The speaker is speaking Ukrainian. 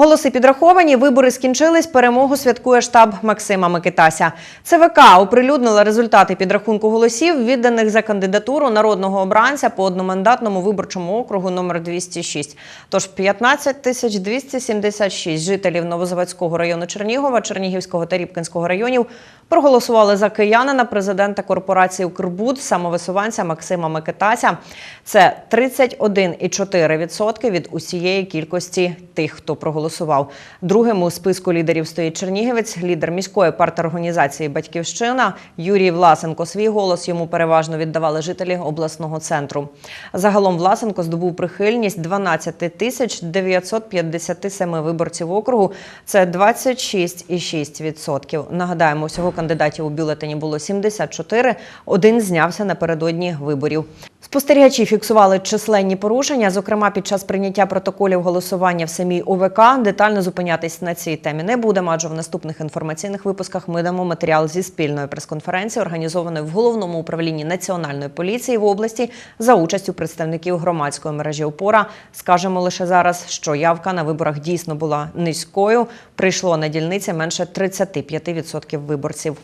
Голоси підраховані, вибори скінчились. Перемогу святкує штаб Максима Микитася. ЦВК оприлюднила результати підрахунку голосів, відданих за кандидатуру народного обранця по одномандатному виборчому округу номер 206. Тож 15 тисяч 276 жителів Новозаводського району Чернігова, Чернігівського та Рібкінського районів проголосували за киянина президента корпорації «Укрбуд» самовисуванця Максима Микитася. Це 31,4% від усієї кількості тих, хто проголосував. Другим у списку лідерів стоїть Чернігівець, лідер міської парторганізації Батьківщина Юрій Власенко. Свій голос йому переважно віддавали жителі обласного центру. Загалом Власенко здобув прихильність 12 тисяч 957 виборців округу. Це 26,6%. Нагадаємо, всього кандидатів у бюлетені було 74, один знявся напередодні виборів. Спостерігачі фіксували численні порушення, зокрема під час прийняття протоколів голосування в самій ОВК. Детально зупинятись на цій темі не будемо, адже в наступних інформаційних випусках ми дамо матеріал зі спільної прес-конференції, організованої в головному управлінні національної поліції в області за участю представників громадської мережі ОПОРА. Скажемо лише зараз, що явка на виборах дійсно була низькою. Прийшло на дільниці менше 35% виборців.